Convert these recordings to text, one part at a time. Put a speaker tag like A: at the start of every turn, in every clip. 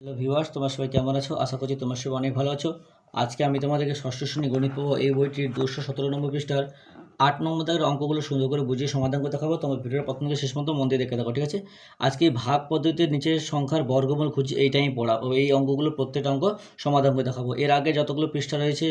A: Hello viewers তোমার সবাই কেমন আছো? আশা করছি তোমার সবাই অনেক ভালো আছো। আজকে আমি তোমাদেরকে ষষ্ঠ শ্রেণি গণিত পাবো এই বইটির দুশো সতেরো নম্বর পৃষ্ঠার আট নম্বর দাগের অঙ্কগুলো সুন্দর করে বুঝিয়ে সমাধান করে দেখাবো। তোমার ভিডিওর প্রথম থেকে শেষ মতো মন দিয়ে দেখে দেখো, ঠিক আছে? আজকে ভাগ পদ্ধতির নিচের সংখ্যার বর্গমূল খুঁজি এইটাই পড়া। ও এই অঙ্কগুলো প্রত্যেকটা অঙ্ক সমাধান করে দেখাবো। এর আগে যতগুলো পৃষ্ঠা রয়েছে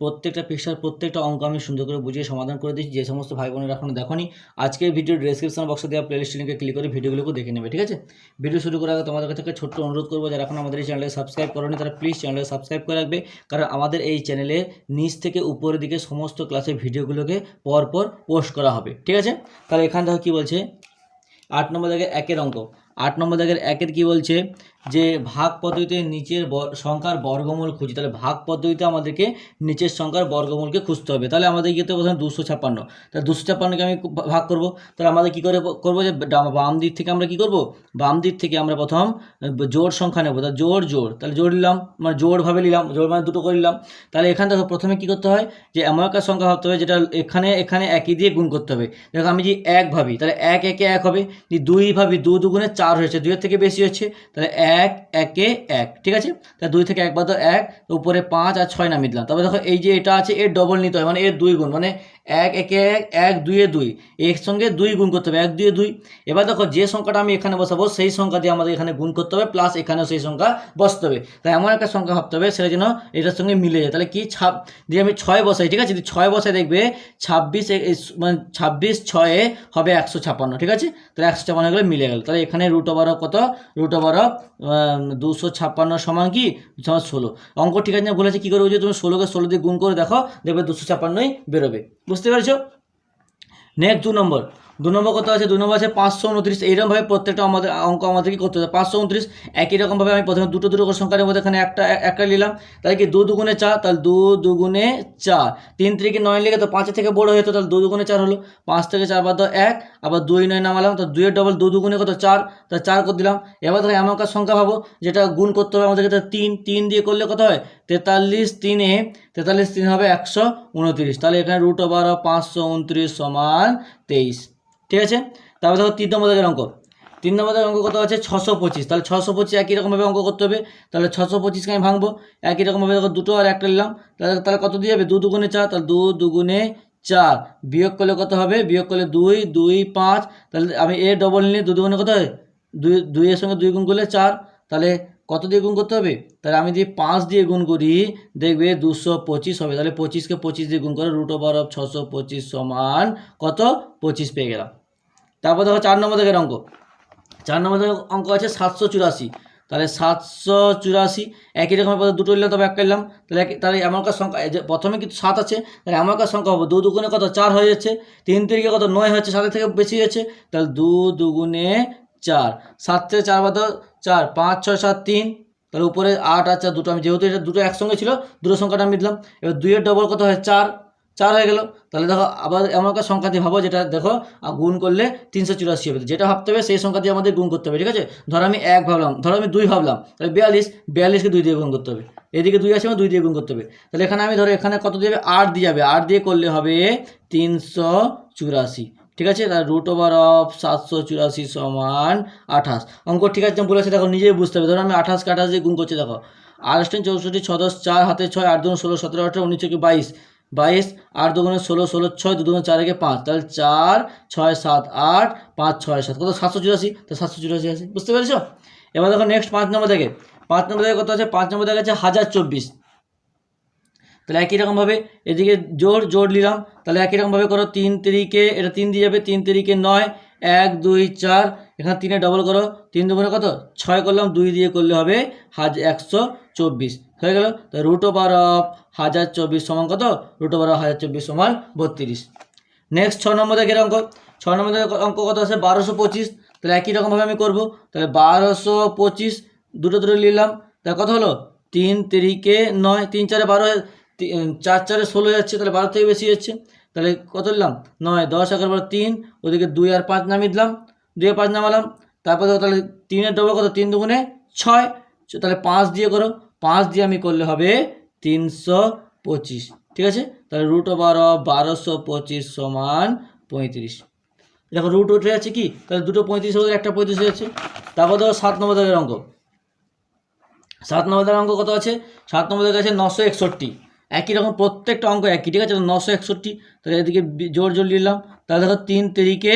A: প্রত্যেকটা পৃষ্ঠার প্রত্যেকটা অঙ্ক আমি সুন্দর করে বুঝিয়ে সমাধান করে দিচ্ছি যে সমস্ত ভাই বোনেরা এখনও দেখনি, আজকের ভিডিও ডেসক্রিপশন বক্সে দেওয়া প্লেলিস্ট লিঙ্কে ক্লিক করে ভিডিওগুলোকে দেখে নেবে, ঠিক আছে? ভিডিও শুরু করার আগে তোমাদের থেকে ছোট্ট অনুরোধ করব, যারা এখন আমাদের এই চ্যানেলকে সাবস্ক্রাইব করোনি, তারা প্লিজ চ্যানেলকে সাবস্ক্রাইব করে রাখবে, কারণ আমাদের এই চ্যানেলে নিচ থেকে উপরের দিকে সমস্ত ক্লাসের ভিডিওগুলোকে পরপর পোস্ট করা হবে, ঠিক আছে? তাহলে এখান থেকে কী বলছে? আট নম্বর দাগের একের অঙ্ক। আট নম্বর দাগের একের কি বলছে? যে ভাগ পদ্ধতিতে নিচের সংখ্যার বর্গমূল খুঁজি, তাহলে ভাগ পদ্ধতিতে আমাদেরকে নিচের সংখ্যার বর্গমূলকে খুঁজতে হবে। তাহলে আমাদের ইয়েতে প্রথমে দুশো ছাপ্পান্ন। তাহলে দুশো ছাপ্পান্নকে আমি ভাগ করব। তাহলে আমাদের কী করে করব? যে বাম দিক থেকে আমরা কি করব? বাম দিক থেকে আমরা প্রথম জোড় সংখ্যা নেব। তাহলে জোড় জোড়। তাহলে জোড় নিলাম মানে জোড়ভাবে নিলাম, জোড় মানে দুটো করে নিলাম। তাহলে এখান থেকে প্রথমে কি করতে হয়? যে এমন একটা সংখ্যা ভাবতে হবে, যেটা এখানে এখানে একই দিয়ে গুণ করতে হবে। দেখো আমি যে এক ভাবি, তাহলে এক একে এক হবে। যে দুই ভাবি, দু দুগুণে চার হয়েছে, দুইয়ের থেকে বেশি হচ্ছে, তাহলে এক, একে এক, ঠিক আছে? তাহলে দুই থেকে এক বাদ এক উপরে পাঁচ আর ছয় নামিয়ে দিলাম। তবে দেখো, এই যে এটা আছে, এর ডবল নিতে হয় মানে এর দুই গুণ মানে এক, একে এক এক, দুইয়ে দুই, এর সঙ্গে দুই গুণ করতে হবে, এক, দুইয়ে দুই। এবার দেখো, যে সংখ্যাটা আমি এখানে বসাবো, সেই সংখ্যা দিয়ে আমাদের এখানে গুণ করতে হবে প্লাস এখানেও সেই সংখ্যা বসতে হবে। তাই এমন একটা সংখ্যা ভাবতে হবে, সেটা যেন এটার সঙ্গে মিলে যায়। তাহলে কি? ছাপ দিয়ে আমি ছয় বসাই, ঠিক আছে? যদি ছয় বসাই দেখবে, ছাব্বিশ মানে ছাব্বিশ ছয়ে হবে একশো ছাপ্পান্ন ঠিক আছে? তাহলে একশো ছাপ্পান্ন গেলে মিলে গেল। তাহলে এখানে রুট ওভার কত? রুট ওভার দুশো ছাপ্পান্ন সমান কি? সমান ষোলো। অঙ্ক ঠিক আছে না বলেছে কী করে যে তুমি ষোলোকে ষোলো দিয়ে গুণ করে দেখো, দেখবে দুশো ছাপ্পান্নই বেরোবে। বুঝতে পেরেছ? নেক্সট দু নম্বর। দু নম্বর কত আছে দু নম্বর আছে পাঁচশো উনত্রিশ এইরকমভাবে প্রত্যেকটা আমাদের অঙ্ক আমাদেরকে করতে হবে। পাঁচশো উনত্রিশ, একই রকমভাবে আমি প্রথমে দুটো দুটো সংখ্যার মধ্যে এখানে একটা একটা নিলাম। তাহলে কি দু দুগুণে চার? তাহলে দু দুগুণে চার। তিন থেকে নয় লেগে তো পাঁচের থেকে বড় হতো তাহলে দু দুগুণে চার হলো। পাঁচ থেকে চার বাদ এক, আবার দুই নয় নামালাম তো দুইয়ের ডবল দু দুগুণে কত? চার। তাহলে চার করে দিলাম। এবার ধরো এমন একটা সংখ্যা ভাবো যেটা গুণ করতে হবে আমাদেরকে তিন তিন দিয়ে করলে কত হয়? তেতাল্লিশ তিনে, তেতাল্লিশ তিন হবে একশো উনত্রিশ। তাহলে এখানে রুট ওভার পাঁচশো উনত্রিশ সমান তেইশ। ঠিক আছে? তারপর দেখো তিন নম্বর দাগের অঙ্ক। তিন নম্বর দাগের অঙ্ক কত আছে? ছশো পঁচিশ। তাহলে ছশো পঁচিশ একই রকমভাবে অঙ্ক করতে হবে। তাহলে ছশো পঁচিশকে আমি ভাঙবো। একই রকমভাবে দেখো দুটো আর একটা নিলাম। তাহলে তাহলে কত দিয়ে যাবে? দু দুগুণে চার। তাহলে দু দুগুণে চার। বিয়োগ করলে কত হবে? বিয়োগ করলে দুই দুই, পাঁচ। তাহলে আমি এ ডবল নিলে দু দুগুণে কত হয়? দুই দুইয়ের সঙ্গে দুই গুণ করলে চার। তাহলে কত দিয়ে গুণ করতে হবে? তাহলে আমি যদি পাঁচ দিয়ে গুণ করি, দেখবে দুশো পঁচিশ হবে। তাহলে পঁচিশকে পঁচিশ দিয়ে গুণ করে রুট ওভার অফ ছশো পঁচিশ সমান কত? পঁচিশ পেয়ে গেলাম। তারপর দেখো চার নম্বর থেকে অঙ্ক। চার নম্বর থেকে অঙ্ক আছে সাতশো চুরাশি। তাহলে সাতশো চুরাশি একই রকমের পথে দুটো নিলাম, তবে একটা নিলাম। তাহলে এক- তাহলে এমন একটা সংখ্যা প্রথমে কিন্তু সাত আছে, তাহলে এমন একটা সংখ্যা হবে। দু দুগুণে কত? চার হয়ে যাচ্ছে। তিন তিরিকে কত? নয় হচ্ছে সাতের থেকে বেশি হয়েছে। তাহলে দু দুগুণে চার। সাত থেকে চার বাদ চার। পাঁচ, ছয়, সাত, তিন। তাহলে উপরে আট আর চার, দুটো। আমি যেহেতু এটা দুটো একসঙ্গে ছিল, দুটো সংখ্যাটা আমি দিলাম এবার দুইয়ের ডবল কত হয়? চার। চার হয়ে গেল। তাহলে দেখো আবার এমন একটা সংখ্যা দিয়ে ভাবো যেটা দেখো গুণ করলে তিনশো চুরাশি হবে। যেটা ভাবতে হবে সেই সংখ্যা দিয়ে আমাদের গুণ করতে হবে, ঠিক আছে? ধরো আমি এক ভাবলাম, ধরো আমি দুই ভাবলাম, তাহলে বিয়াল্লিশ, বিয়াল্লিশকে দুই দিয়ে গুণ করতে হবে। এদিকে দুই আছে মানে দুই দিয়ে গুণ করতে হবে। তাহলে এখানে আমি ধরো এখানে কত দিয়ে আট দিয়ে যাবে। আট দিয়ে করলে হবে তিনশো চুরাশি, ঠিক আছে? তাহলে রুট ওভার অফ সাতশো চুরাশি সমান আঠাশ। অঙ্ক ঠিক আছে বলেছে, দেখো নিজেই বুঝতে হবে। ধরো আমি আঠাশকে আঠাশ দিয়ে গুণ করছি, দেখো। আঠাশ চৌষট্টি ছ দশ, চার হাতে ছয়, আট দুগুণ ষোলো, সতেরো, আঠারো, উনিশ থেকে বাইশ। বাইশ, আট দুগুণে ষোলো ষোলো ছয় দু দুগুণে চার একে পাঁচ। তাহলে চার, ছয়, সাত, আট, পাঁচ, ছয়, সাত। কত? সাতশো চুরাশি। তো সাতশো চুরাশি আছে। বুঝতে পেরেছ? এবার দেখো নেক্সট পাঁচ নম্বর থেকে পাঁচ নম্বর থেকে কত আছে? পাঁচ নম্বর থেকে আছে হাজার চব্বিশ। তাহলে একই রকমভাবে এদিকে জোর জোর নিলাম। তাহলে একই রকমভাবে করো তিন তিরিকে, এটা তিন দিয়ে যাবে তিন তিরিকে নয়, এক, দুই, চার এখানে তিনে ডবল করো, তিন দুগুণে কত? ছয় করলাম, দুই দিয়ে করলে হবে হাজ একশো চব্বিশ। হয়ে গেল? তো রুট ওভার অফ হাজার চব্বিশ সমান কত? রুট ওভার অফ হাজার চব্বিশ সমান বত্রিশ। নেক্সট ছ নম্বর দেখের অঙ্ক। ছ নম্বর অঙ্ক কত আছে? বারোশো পঁচিশ। তাহলে একই রকমভাবে আমি করব। তাহলে বারোশো পঁচিশ, দুটো দুটো নিলাম তাহলে কত হলো? তিন তিরিকে নয়, তিন চারে বারো চার চারে ষোলো যাচ্ছে, তাহলে বারো থেকে বেশি যাচ্ছে তাহলে কত নিলাম নয়, দশ এগারো বারো তিন, ওদিকে দুই আর পাঁচ নামিয়ে দিলাম। আর পাঁচ নামালাম, তারপর ধরো তাহলে তিনের ডবল কত? তিন দুগুণে ছয়। তাহলে পাঁচ দিয়ে করো। পাঁচ দিয়ে আমি করলে হবে তিনশো পঁচিশ। ঠিক আছে? তাহলে রুট ওভার বারোশো পঁচিশ সমান পঁয়ত্রিশ। দেখো রুট উঠে যাচ্ছে কি? তাহলে দুটো পঁয়ত্রিশ হয়ে একটা পঁয়ত্রিশ হয়ে যাচ্ছে। তারপর ধরো সাত নম্বর দাগের অঙ্ক। সাত নম্বরের অঙ্ক কত আছে? সাত নম্বরের কাছে নশো একষট্টি। একই রকম প্রত্যেকটা অঙ্ক একই, ঠিক আছে? নশো একষট্টি। তাহলে এদিকে জোর জোর নিলাম তাহলে দেখো তিন তিরিকে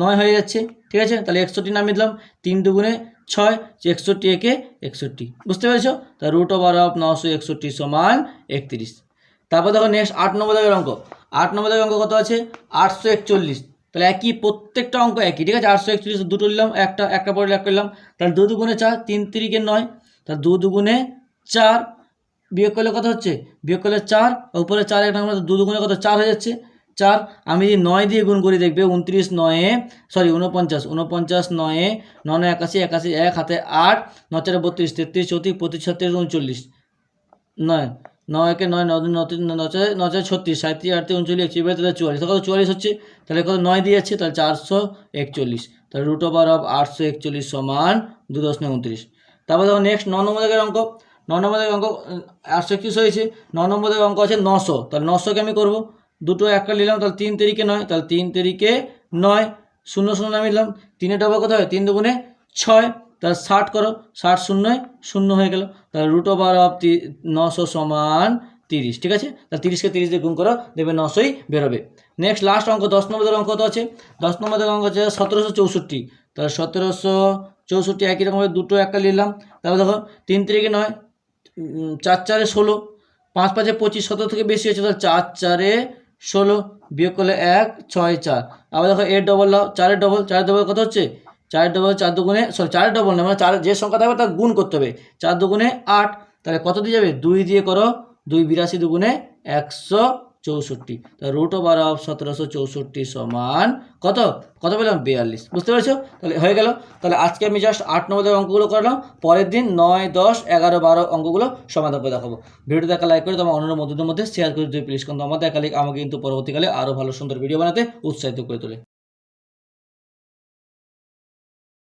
A: নয় হয়ে যাচ্ছে। ঠিক আছে? তাহলে একষট্টি নামিয়ে দিলাম। তিন দুগুণে ছয় একষট্টি একে একষট্টি। বুঝতে পেরেছ? তা রুট ওভার অফ নশো একষট্টি সমান একত্রিশ। তারপর দেখো নেক্সট আট নম্বর দাগের অঙ্ক। আট নম্বর দাগের অঙ্ক কত আছে? আটশো একচল্লিশ। তাহলে একই প্রত্যেকটা অঙ্ক একই, ঠিক আছে? আটশো একচল্লিশ দুটো নিলাম, একটা একটা পরে এক করলাম। তাহলে দু দুগুণে চার, তিন তিরিকে নয়। তাহলে দু দুগুণে চার বিয়োগ করলে কত হচ্ছে? বিয়োগ করলে চার, উপরে চার এক নম্বর, দু দুগুণে কত? চার হয়ে যাচ্ছে। চার, আমি যদি নয় দিয়ে গুণ করি, দেখবে উনত্রিশ নয়ে সরি উনপঞ্চাশ উনপঞ্চাশ নয়ে নয় একাশি একাশি এক, হাতে আট ন চারে বত্রিশ, তেত্রিশ, চৌত্রিশ, পঁচিশ, ছত্রিশ, উনচল্লিশ, নয় নয় একে নয় নয় ছত্রিশ, সাঁত্রিশ, আটত্রিশ, উনচল্লিশ, একচল্লিশ তাহলে চুয়াল্লিশ কত, চুয়াল্লিশ হচ্ছে? তাহলে কত, নয় দিয়ে যাচ্ছে তাহলে চারশো একচল্লিশ, তাহলে রুট ওভার অফ আটশো একচল্লিশ সমান দু দশ নয় উনত্রিশ। তারপর দেখো নেক্সট ন নম্বর দাগের অঙ্ক, ন নম্বর অঙ্ক আটশো একত্রিশ হয়েছে, ন নম্বর অঙ্ক আছে নশো, তাহলে নশোকে আমি করব? দুটো একটা নিলাম, তাহলে তিন তারিখে নয়, তাহলে তিন তারিখে নয়, শূন্য শূন্য নামিয়ে নিলাম তিনে ডবল কত হয়? তিন দুগুণে ছয়, তাহলে ষাট করো, ষাট শূন্যয় শূন্য হয়ে গেল। তাহলে রুট ওভার অফ নশো সমান তিরিশ, ঠিক আছে? তাহলে তিরিশকে তিরিশ দিয়ে গুণ করো দেবে নশোই বেরোবে। নেক্সট লাস্ট অঙ্ক, দশ নম্বরের অঙ্ক কত আছে? দশ নম্বরের অঙ্ক আছে সতেরোশো চৌষট্টি। তাহলে সতেরোশো চৌষট্টি একই রকমভাবে দুটো একটা নিলাম। তারপর দেখো, তিন তারিখে নয় চার চারে ষোলো, পাঁচ পাঁচে পঁচিশ, সতেরো থেকে বেশি হয়েছে, তাহলে চার চারে ষোলো, বিয়োগ করলে এক, ছয়, চার। আবার দেখো এর ডবল লাও চারের ডবল চারের ডবল কত হচ্ছে? চারের ডবল চার দুগুণে সরি চারের ডবল না মানে চার, যে সংখ্যা থাকবে তার গুণ করতে হবে। চার দুগুণে আট, তাহলে কত দিয়ে যাবে? দুই দিয়ে করো, দুই বিরাশি দুগুণে একশো চৌষট্টি। তা রুট ওভার অফ সতেরোশো চৌষট্টি সমান কত? কত পেলাম? বিয়াল্লিশ। বুঝতে পেরেছ? তাহলে হয়ে গেল। তাহলে আজকে আমি জাস্ট আট নম্বরের অঙ্কগুলো করলাম পরের দিন নয়, দশ, এগারো, বারো অঙ্কগুলো সমাধান করে দেখাবো। ভিডিও দেখা লাইক করে তোমার অন্য বন্ধুদের মধ্যে শেয়ার করে দিও। প্লিজ কিন্তু আমাদের একালিক আমাকে কিন্তু পরবর্তীকালে আরও ভালো সুন্দর ভিডিও বানাতে উৎসাহিত করে তোলে।